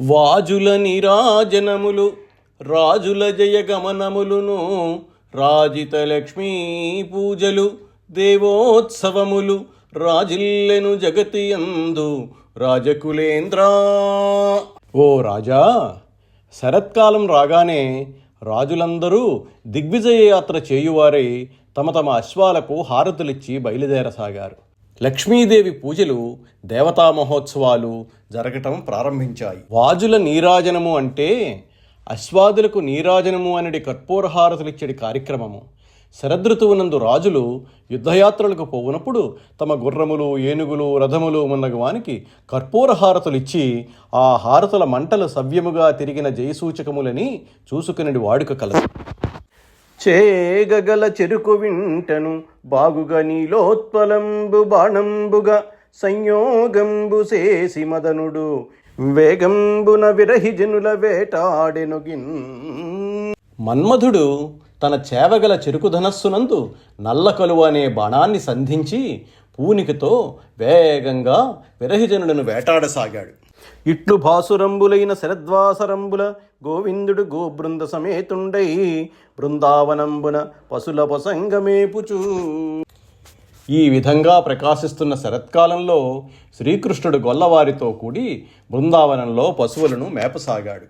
వాజుల నిరాజనములు రాజుల జయగమనములును రాజిత లక్ష్మీ పూజలు దేవోత్సవములు రాజిల్లెను జగతి అందు రాజకులేంద్రా. ఓ రాజా శరత్కాలం రాగానే రాజులందరూ దిగ్విజయ యాత్ర చేయువారై తమ తమ అశ్వాలకు హారతులిచ్చి బయలుదేరసాగారు. లక్ష్మీదేవి పూజలు దేవతా మహోత్సవాలు జరగటం ప్రారంభించాయి. వాజుల నీరాజనము అంటే అశ్వాదులకు నీరాజనము అనడి కర్పూరహారతులిచ్చడి కార్యక్రమము. శరదృతువునందు రాజులు యుద్ధయాత్రలకు పోవునప్పుడు తమ గుర్రములు ఏనుగులు రథములు మున్నగవానికి కర్పూర హారతులిచ్చి ఆ హారతుల మంటలు సవ్యముగా తిరిగిన జయసూచకములని చూసుకునడి వాడుక కలదు చేగగల చెరుకు వింటను. బాగుగా నీలోత్పలంబు బాణంబుగా సంయోగంబు చేసి మదనుడు. వేగంబున విరహిజనుల వేటాడెనుగిన్ మన్మధుడు తన చేవగల చెరుకు ధనస్సునందు నల్ల కలువ అనే బాణాన్ని సంధించి పూనికతో వేగంగా విరహిజనులను వేటాడసాగాడు. ఇట్లు భాసురంబులైన శరద్వాసరంబుల గోవిందుడు గోబృంద సమేతుండై బృందావనంబున పశుల పసంగమేపుచూ ఈ విధంగా ప్రకాశిస్తున్న శరత్కాలంలో శ్రీకృష్ణుడు గొల్లవారితో కూడి బృందావనంలో పశువులను మేపసాగాడు.